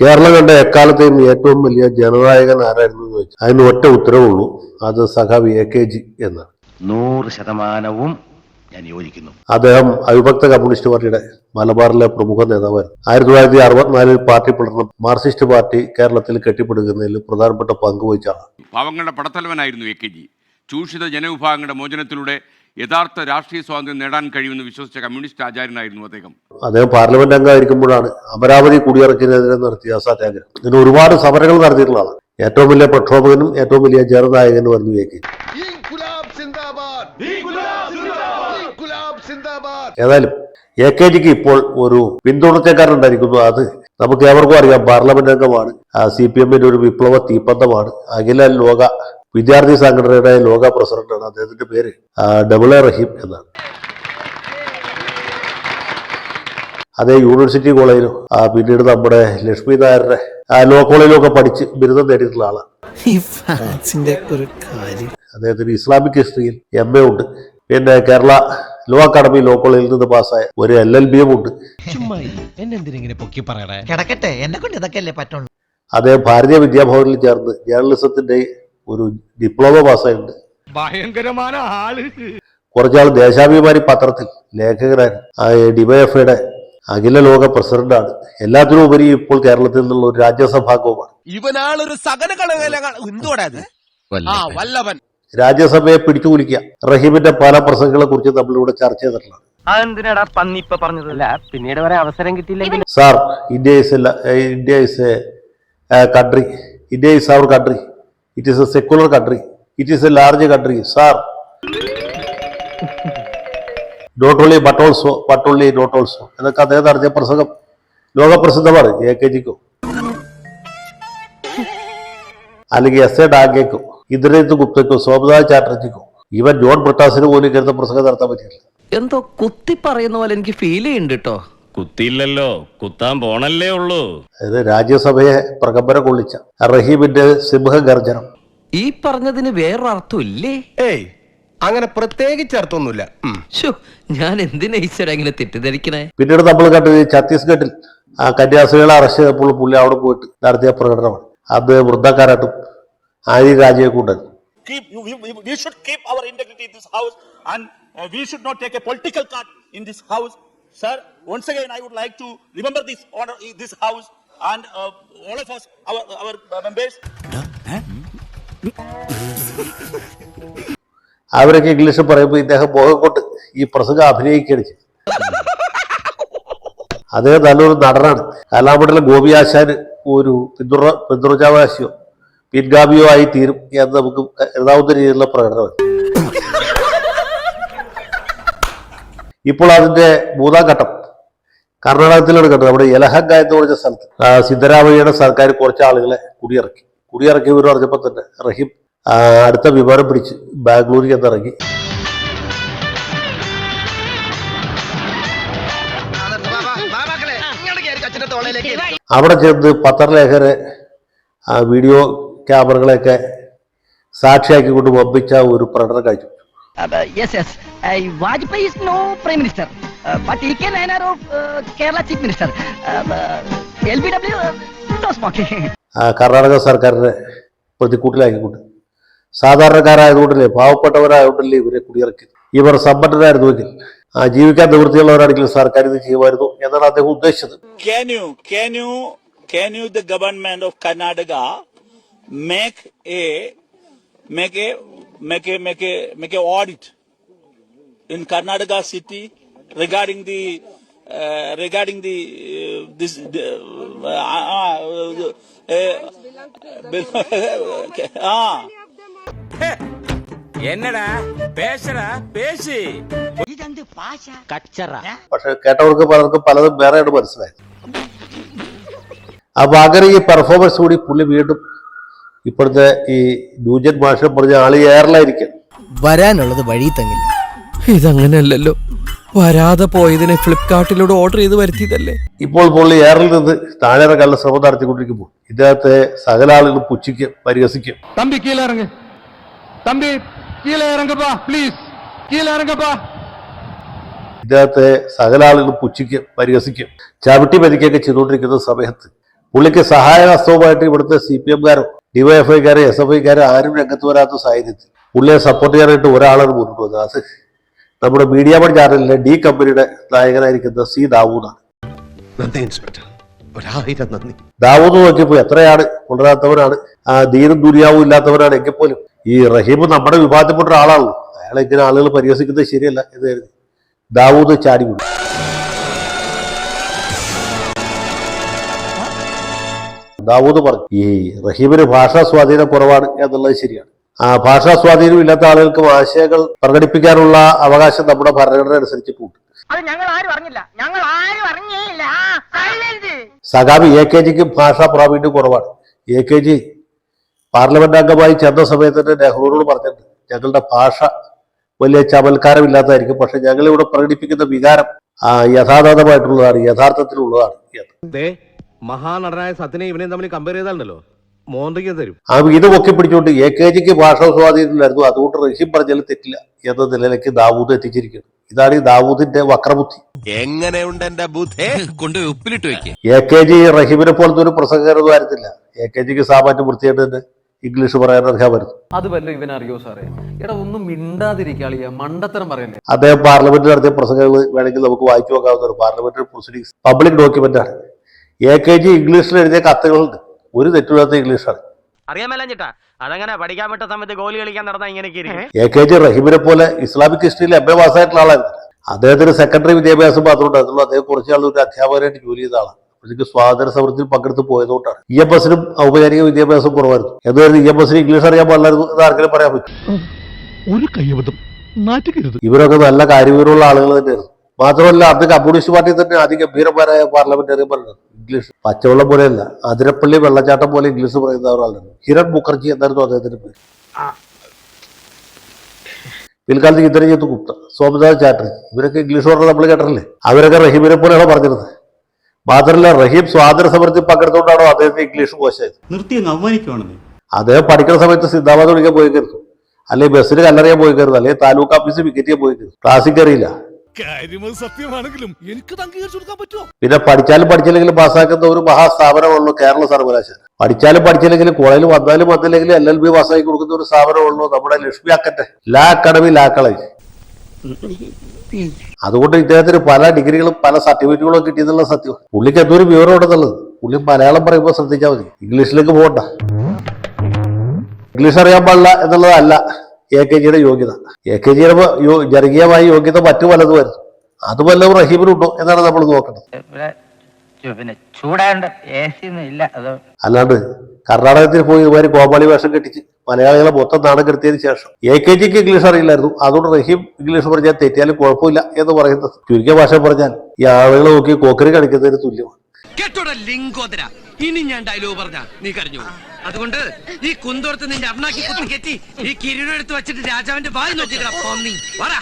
കേരളം കണ്ട എക്കാലത്തെയും ഏറ്റവും വലിയ ജനനായകൻ ആരായിരുന്നു എന്ന് വെച്ചാൽ അതിന് ഒറ്റ ഉത്തരവുള്ളൂ. അത് സഖാവ് എ കെ ജി എന്നാണ്. നൂറ് ശതമാനവും ഞാൻ യോജിക്കുന്നു. അദ്ദേഹം അവിഭക്ത കമ്മ്യൂണിസ്റ്റ് പാർട്ടിയുടെ മലബാറിലെ പ്രമുഖ നേതാവായിരുന്നു. ആയിരത്തി തൊള്ളായിരത്തി അറുപത്തിനാലിൽ പാർട്ടി പിളർന്ന മാർക്സിസ്റ്റ് പാർട്ടി കേരളത്തിൽ കെട്ടിപ്പടുക്കുന്നതിൽ പ്രധാനപ്പെട്ട പങ്ക് വഹിച്ചാണ് പാവങ്ങളുടെ പടത്തലവനായിരുന്നു എ കെ ജി. ചൂഷിത ജനവിഭാഗങ്ങളുടെ മോചനത്തിലൂടെ യഥാർത്ഥ രാഷ്ട്രീയ സ്വാതന്ത്ര്യം നേടാൻ കഴിയുമെന്ന് വിശ്വസിച്ച കമ്മ്യൂണിസ്റ്റ് ആചാര്യനായിരുന്നു അദ്ദേഹം. അദ്ദേഹം പാർലമെന്റ് അംഗമായിരിക്കുമ്പോഴാണ് അമരാവതി കുടിയിറക്കിനെതിരെ നടത്തിയ സത്യാഗ്രഹം ഇതിന് ഒരുപാട് സമരങ്ങൾ നടത്തിയിട്ടുള്ളതാണ് ഏറ്റവും വലിയ പ്രക്ഷോഭകനും ഏറ്റവും വലിയ ജനനായകനും എ കെ. ഇൻകുലാബ് സിന്ദാബാദ്. ഏതായാലും എ കെ ജിക്ക് ഇപ്പോൾ ഒരു പിന്തുണച്ചക്കാരുണ്ടായിരിക്കുന്നു അത് നമുക്ക് ഏവർക്കും അറിയാം. പാർലമെന്റ് അംഗമാണ്. സി പി എമ്മിന്റെ ഒരു വിപ്ലവ തീപ്പന്തമാണ്. അഖില ലോക വിദ്യാർത്ഥി സംഘടനയുടെ ലോക പ്രസിഡന്റാണ് അദ്ദേഹത്തിന്റെ പേര് ഡബിൾ എ റഹീം എന്നാണ്. അതേ യൂണിവേഴ്സിറ്റി കോളേജിലും പിന്നീട് നമ്മുടെ ലക്ഷ്മി നായരുടെ ലോ കോളേജിലും ഒക്കെ പഠിച്ച് ബിരുദം നേടിയിട്ടുള്ള ആളാണ്. അദ്ദേഹത്തിന് ഇസ്ലാമിക് ഹിസ്റ്ററിയിൽ എം എ ഉണ്ട്. പിന്നെ കേരള ലോ അക്കാദമി ലോ കോളേജിൽ നിന്ന് പാസ്സായ ഒരു എൽ എൽ ബി എം ഉണ്ട്. അദ്ദേഹം ഭാരതീയ വിദ്യാഭവനിൽ ചേർന്ന് ജേർണലിസത്തിന്റെ ഒരു ഡിപ്ലോമ പാസ്സായിട്ടുണ്ട്. ഭയങ്കരമായ ആൾ. കുറച്ചാൾ ദേശാഭിമാനി പത്രത്തിൽ ലേഖകനായിരുന്നു ആ ഡിവൈഎഫ്ഐയുടെ അഖില ലോക പ്രസിഡന്റാണ്. എല്ലാത്തിനും ഉപരി ഇപ്പോൾ കേരളത്തിൽ നിന്നുള്ള ഒരു രാജ്യസഭാംഗവുമാണ്. ഇവനാളൊരു സകല വല്ലവൻ രാജ്യസഭയെ പിടിച്ചുകുലിക്കുക റഹീമിന്റെ പല പ്രസംഗങ്ങളെ കുറിച്ച് നമ്മളിവിടെ ചർച്ച ചെയ്തിട്ടുള്ളതാണ് അതെന്തിനാടാ പന്നി ഇപ്പൊ പറഞ്ഞത്? അല്ല പിന്നീട് വരെ അവസരം sir India is India is a country India is our country it is a secular country it is a large country sir not only but also but only not also എന്നൊക്കെ അദ്ദേഹം നടത്തിയ പ്രസംഗം ലോകപ്രസിദ്ധമാണ് എ കെ ജിക്കും അല്ലെങ്കിൽ S A ഡാഗേക്കും ഇന്ദ്രജിത്ത് ഗുപ്തയ്ക്കും സോമനാഥ് ചാറ്റർജിക്കും ഇവൻ ജോൺ ബ്രിട്ടാസിന് പോലും ഇങ്ങനത്തെ പ്രസംഗം നടത്താൻ പറ്റില്ല എന്തോ കുത്തി പറയുന്ന പോലെ എനിക്ക് ഫീൽ ചെയ്യുന്നുണ്ട് കേട്ടോ കുത്തിയില്ലല്ലോ കുത്താൻ പോണല്ലേ ഉള്ളൂ. അതായത് രാജ്യസഭയെ പ്രകമ്പര കൊള്ളിച്ച റഹീമിന്റെ സിംഹഗർജനം. ഈ പറഞ്ഞതിന് വേറൊരർത്ഥം ഇല്ലേ ഏയ് അങ്ങനെ പ്രത്യേകിച്ച് അർത്ഥമൊന്നുമില്ല. ശോ ഞാൻ എന്തിനാ ഈശ്വര ഇങ്ങനെ തെറ്റിദ്ധരിക്കണേ? പിന്നീട് നമ്മൾ കണ്ടത് ഈ ഛത്തീസ്ഗഡിൽ ആ കന്യാസ്ത്രീകളെ അറസ്റ്റ് ചെയ്തപ്പോൾ പുള്ളി അവിടെ പോയിട്ട് നടത്തിയ പ്രകടനമാണ്. അത് വൃദ്ധക്കാരായിട്ടും ആര്യ രാജയെ കൊണ്ടത് keep you, we, we, we should keep our integrity in this house and uh, we should not take a political card in this house. Sir once again i would like to remember this order this house and uh, all of us our our uh, members. അവരൊക്കെ English പറയുമ്പോൾ ഇദ്ദേഹം മുഖം ഈ പ്രസംഗം അഭിനയിക്കുകയാണ് അദ്ദേഹം നല്ലൊരു നടനാണ്. കലാമണ്ഡലം ഗോപിയാശാൻ ഒരു പിന്തുണ പിന്തുണാവകാശിയോ പിൻഗാമിയോ ആയി തീരും എന്ന് നമുക്ക് എഴുതാവുന്ന രീതിയിലുള്ള പ്രകടനമാണ്. ഇപ്പോൾ അതിന്റെ മൂന്നാം ഘട്ടം കർണാടകത്തിലാണ് കണ്ടത്. നമ്മുടെ യലഹങ്ക എന്ന് പറഞ്ഞ സ്ഥലത്ത്. സിദ്ധരാമയ്യയുടെ സർക്കാർ കുറച്ച് ആളുകളെ കുടിയിറക്കി. കുടിയിറക്കി ഇവർ പറഞ്ഞപ്പോൾ തന്നെ റഹീം അടുത്ത വിവരം പിടിച്ച് ബാംഗ്ലൂരിൽ എന്നിറങ്ങി അവിടെ ചെന്ന് പത്രലേഖരെ വീഡിയോ ക്യാമറകളെയൊക്കെ സാക്ഷിയാക്കി കൊണ്ട് വമ്പിച്ച ഒരു പ്രകടനം yes Vajpayee is no prime minister but E K Nayanar of Kerala chief minister L B W Karnataka സർക്കാരിനെ പ്രതിക്കൂട്ടിലാക്കിക്കൊണ്ട്. സാധാരണക്കാരായതുകൊണ്ടല്ലേ പാവപ്പെട്ടവരായതുകൊണ്ടല്ലേ ഇവരെ കുടിയിറക്കി ഇവർ സമ്പന്നരായിരുന്നുവെങ്കിൽ ജീവിക്കാൻ നിവൃത്തിയുള്ളവരാണെങ്കിലും സർക്കാർ ഇത് ചെയ്യുമായിരുന്നു എന്നാണ് അദ്ദേഹം ഉദ്ദേശിച്ചത്. Can you can you can you the government of karnataka make a make a make a make a make a audit? In karnataka city regarding the uh, regarding the uh, this uh, uh, uh, uh, എന്നടാ പേശടാ പേശി ഇതെന്ത് ഭാഷ? കച്ചറ. പക്ഷെ കേട്ടവർക്ക് പലർക്കും പലതും വേറെയാണ് മനസ്സിലായത് ആ അങ്ങനെ ഈ പെർഫോമൻസ് കൂടി പുള്ളി വീണ്ടും ഇപ്പോഴത്തെ ഈ ന്യൂജൻ ഭാഷ പറഞ്ഞ ആൾ ഏറലായിരിക്കും വരാനുള്ളത് വഴി തങ്ങില്ല. ഇതങ്ങനെയല്ലല്ലോ. വരാതെ പോയതിനെ ഫ്ലിപ്കാർട്ടിലൂടെ ഓർഡർ ചെയ്ത് വരുത്തിയതല്ലേ? ഇപ്പോൾ പുള്ളി ഏറിൽ നിന്ന് താഴെ ഇറങ്ങാനുള്ള ശ്രമം നടത്തിക്കൊണ്ടിരിക്കുമ്പോൾ ഇദ്ദേഹത്തെ സകല ആളുകൾ പുച്ഛിക്കും പരിഹസിക്കും. തമ്പി കീഴിലിറങ്ങ്. ഇറങ്ങ് തമ്പി കീഴിലിറങ്ങപ്പാ പ്ലീസ് കീഴിലിറങ്ങപ്പാ ഇദ്ദേഹത്തെ സകല ആളുകൾ പുച്ഛിക്കും പരിഹസിക്കും. ചവിട്ടി പരിക്കൊക്കെ ചെയ്തുകൊണ്ടിരിക്കുന്ന സമയത്ത് പുള്ളിക്ക് സഹായഹസ്തവുമായിട്ട് ഇവിടുത്തെ സി പി എംകാരോ ഡിവൈഎഫ്ഐക്കാരോ എസ് എഫ് ഐക്കാരോ ആരും രംഗത്ത് വരാത്ത സാഹചര്യത്തിൽ പുള്ളിയെ സപ്പോർട്ട് ചെയ്യാനായിട്ട് ഒരാളാണ് മുന്നോട്ട് വന്നത്. അത് നമ്മുടെ മീഡിയ വൺ ചാനലിലെ ഡി കമ്പനിയുടെ നായകനായിരിക്കുന്ന സി ദാവൂദാണ് നന്ദി ഇൻസ്പെക്ടർ. ഒരായിരം നന്ദി. ദാവൂദ് നോക്കിയപ്പോൾ എത്രയാണ്? കൊണ്ടുവരാത്തവരാണ് ദീനും ദുര്യാവും ഇല്ലാത്തവരാണ് എങ്കിൽ പോലും. ഈ റഹീം നമ്മുടെ വിഭാഗത്തിൽപ്പെട്ട ഒരാളാണല്ലോ അയാളെ ഇങ്ങനെ ആളുകൾ പരിഹസിക്കുന്നത് ശരിയല്ല എന്ന് കരുതി. ദാവൂദ് ചാടി വിടും ദാവൂദ് പറഞ്ഞു ഈ റഹീമിന് ഭാഷാ സ്വാധീനം കുറവാണ് എന്നുള്ളത് ശരിയാണ്. ഭാഷാ സ്വാധീനം ഇല്ലാത്ത ആളുകൾക്ക് ആശയങ്ങൾ പ്രകടിപ്പിക്കാനുള്ള അവകാശം നമ്മുടെ ഭരണഘടന അനുസരിച്ചിട്ടുണ്ട് അത് ഞങ്ങൾ ആരും അറിഞ്ഞില്ല ഞങ്ങൾ ആരും സഖാബി എ കെ ജിക്ക് ഭാഷാ പ്രാവീണ്യം കുറവാണ്. എ കെ ജി പാർലമെന്റ് അംഗമായി ചെന്ന സമയത്ത് തന്നെ നെഹ്റുവിനോട് പറഞ്ഞിട്ടുണ്ട് ഞങ്ങളുടെ ഭാഷ വലിയ ചമൽക്കാരമില്ലാത്തതായിരിക്കും. പക്ഷെ ഞങ്ങൾ ഇവിടെ പ്രകടിപ്പിക്കുന്ന വികാരം യഥാർത്ഥമായിട്ടുള്ളതാണ് യഥാതഥമായിട്ടുള്ളതാണ് യഥാർത്ഥത്തിലുള്ളതാണ്. മഹാനടനായ സത്യനെ ഇവനെ തമ്മിൽ കമ്പയർ ചെയ്താലുണ്ടല്ലോ. മോന്തയ്ക്ക് തരും. ആ ഇത് പൊക്കി പിടിച്ചുകൊണ്ട് എ കെ ജിക്ക് ഭാഷാ സ്വാധീനമില്ലായിരുന്നു. അതുകൊണ്ട് റഹീം പറഞ്ഞാലും തെറ്റില്ല എന്ന നിലയിലേക്ക് ദാവൂദ് എത്തിച്ചിരിക്കുന്നു. ഇതാണ് ഈ ദാവൂദിന്റെ വക്രബുദ്ധി. എങ്ങനെയുണ്ട് എന്റെ ബുദ്ധി? കൊണ്ട് ഉപ്പിലിട്ട് വെക്കുക എ കെ ജി റഹീമിനെ പോലത്തെ ഒരു പ്രസംഗകരൊന്നും ആയിരുന്നില്ല എ കെ ജിക്ക് സാമാന്യം വൃത്തിയായിട്ട് തന്നെ ഇംഗ്ലീഷ് പറയാൻ അറിയാമായിരുന്നു അത് വല്ല ഇവൻ അറിയോ സാറേ? എടാ ഒന്നും മിണ്ടാതിരിക്കാളിയ മണ്ടത്തരം പറയല്ലേ? അദ്ദേഹം പാർലമെന്റിൽ നടത്തിയ പ്രസംഗങ്ങൾ വേണമെങ്കിൽ നമുക്ക് വായിച്ചു നോക്കാവുന്ന ഒരു പാർലമെന്ററി പ്രൊസീഡിങ്സ്. പബ്ലിക് ഡോക്യുമെന്റ് ആണ് എ കെ ജി ഇംഗ്ലീഷിൽ എഴുതിയ കത്തുകളുണ്ട്. ഒരു തെറ്റില്ലാത്ത ഇംഗ്ലീഷാണ്. അറിയാൻ ചേട്ടാ അതങ്ങനെ പഠിക്കാൻ പറ്റ സമയത്ത് ഗോലി കളിക്കാൻ നടന്ന ഇങ്ങനെ എ കെ ജി റഹീമിനെ പോലെ ഇസ്ലാമിക് ഹിസ്റ്ററിയിൽ എം എ പാസ്സായിട്ടുള്ള ആളായിരുന്നു. അദ്ദേഹത്തിന് സെക്കൻഡറി വിദ്യാഭ്യാസം മാത്രമുണ്ടായിരുന്നുള്ളൂ അദ്ദേഹം കുറച്ച് നാൾ ഒരു അധ്യാപകനായിട്ട് ജോലി ചെയ്ത ആളാണ്. അപ്പോഴേക്ക് സ്വാതന്ത്ര്യ സമരത്തിൽ പങ്കെടുത്ത് പോയതുകൊണ്ടാണ്. ഇ എം എസിനും ഔപചാരിക വിദ്യാഭ്യാസം കുറവായിരുന്നു. എന്തായാലും ഇ എം എസിന് ഇംഗ്ലീഷ് അറിയാൻ പാടില്ലായിരുന്നു എന്ന് ആർക്കെങ്കിലും പറയാൻ പറ്റും? ഒരു കയ്യബദ്ധം ഇവരൊക്കെ നല്ല കാര്യവിവരമുള്ള ആളുകൾ തന്നെയായിരുന്നു. മാത്രമല്ല അന്ന് കമ്മ്യൂണിസ്റ്റ് പാർട്ടി തന്നെ അതിഗംഭീരന്മാരായ പാർലമെന്ററിയന്മാരുണ്ട് ഇംഗ്ലീഷ്. പച്ചവെള്ളം പോലെയല്ല അതിരപ്പള്ളി വെള്ളച്ചാട്ടം പോലെ ഇംഗ്ലീഷ് പറയുന്ന ഒരാളുണ്ട്. ഹിരൺ മുഖർജി എന്നായിരുന്നു അദ്ദേഹത്തിന്റെ പേര്. പിൽക്കാലത്ത് ഇന്ദ്രജിത്ത് ഗുപ്ത സോമനാഥ് ചാറ്റർജി ഇവരൊക്കെ ഇംഗ്ലീഷ് പറഞ്ഞത് നമ്മൾ കേട്ടിട്ടില്ലേ? അവരൊക്കെ റഹീമിനെ പോലെയാണ് പറഞ്ഞിരുന്നത്. മാത്രമല്ല റഹീം സ്വാതന്ത്ര്യ സമരത്തിൽ പങ്കെടുത്തുകൊണ്ടാണോ അദ്ദേഹത്തിന് ഇംഗ്ലീഷ് മോശമായത്. നിർത്തി അങ്ങ് അവമാനിക്കുവാണെന്നേ. അദ്ദേഹം പഠിക്കുന്ന സമയത്ത് സിദ്ധാബാദ് വിളിക്കാൻ പോയി കരുതു അല്ലെങ്കിൽ ബസ്സിന് കല്ലറിയാൻ പോയി കരുതു അല്ലെങ്കിൽ താലൂക്ക് ഓഫീസിൽ വിക്കറ്റ് പോയി കരുതു ക്ലാസ്സിൽ കയറിയില്ല. കാര്യമത് സത്യമാണെങ്കിലും എനിക്ക് അംഗീകരിച്ചു കൊടുക്കാൻ പറ്റുമോ? പിന്നെ പഠിച്ചാലും പഠിച്ചില്ലെങ്കിലും പാസ്സാക്കുന്ന ഒരു മഹാസ്ഥാപനമുള്ളൂ കേരള സർവകലാശാല. പഠിച്ചാലും പഠിച്ചില്ലെങ്കിലും കോളേജിൽ വന്നാലും വന്നില്ലെങ്കിലും എൽ എൽ ബി പാസ്സാക്കി കൊടുക്കുന്ന ഒരു സ്ഥാപനമുള്ളൂ നമ്മുടെ ലക്ഷ്മി അക്കന്റെ ലാ അക്കാഡമി ലാ കോളേജ്. അതുകൊണ്ട് ഇദ്ദേഹത്തിന് പല ഡിഗ്രികളും പല സർട്ടിഫിക്കറ്റുകളും കിട്ടിയെന്നുള്ള സത്യം. പുള്ളിക്ക് എന്തൊരു വിവരം ഉണ്ടെന്നുള്ളത് പുള്ളി മലയാളം പറയുമ്പോൾ ശ്രദ്ധിച്ചാൽ മതി. ഇംഗ്ലീഷിലേക്ക് പോകണ്ട. ഇംഗ്ലീഷ് അറിയാൻ പാടില്ല എന്നുള്ളതല്ല. എ കെ ജിയുടെ യോഗ്യത. എ കെ ജിയുടെ ജനകീയമായ യോഗ്യത മറ്റു പലതുമായിരുന്നു അത് വല്ലതും റഹീബിനുണ്ടോ എന്നാണ് നമ്മൾ നോക്കേണ്ടത്. പിന്നെ ചൂടാണ്ട് എ സി ഒന്നും ഇല്ല. അത് അല്ലാണ്ട് കർണാടകത്തിൽ പോയി ഇതുമാതിരി കോമാളി വേഷം കെട്ടിച്ച് മലയാളികളെ മൊത്തം നാണം കെടുത്തിയതിനു ശേഷം. എ കെ ജിക്ക് ഇംഗ്ലീഷ് അറിയില്ലായിരുന്നു. അതുകൊണ്ട് റഹീം ഇംഗ്ലീഷ് പറഞ്ഞാൽ തെറ്റിയാലും കുഴപ്പമില്ല എന്ന് പറയുന്നത്. ചുരുക്കിയ ഭാഷ പറഞ്ഞാൽ ഈ ആളുകളെ നോക്കി കോക്കറി കളിക്കുന്നതിന് തുല്യമാണ്. ഇനി ഞാൻ ഡയലോഗ് പറഞ്ഞ നീ കരഞ്ഞു അതുകൊണ്ട് ഈ കുന്തോർത്ത് നിന്റെ അണ്ണാക്കി കുത്തി കെറ്റി ഈ കിരീടം എടുത്ത് വെച്ചിട്ട് രാജാവിന്റെ വായി നോക്കിക്കടാ പോന്നി. വാടാ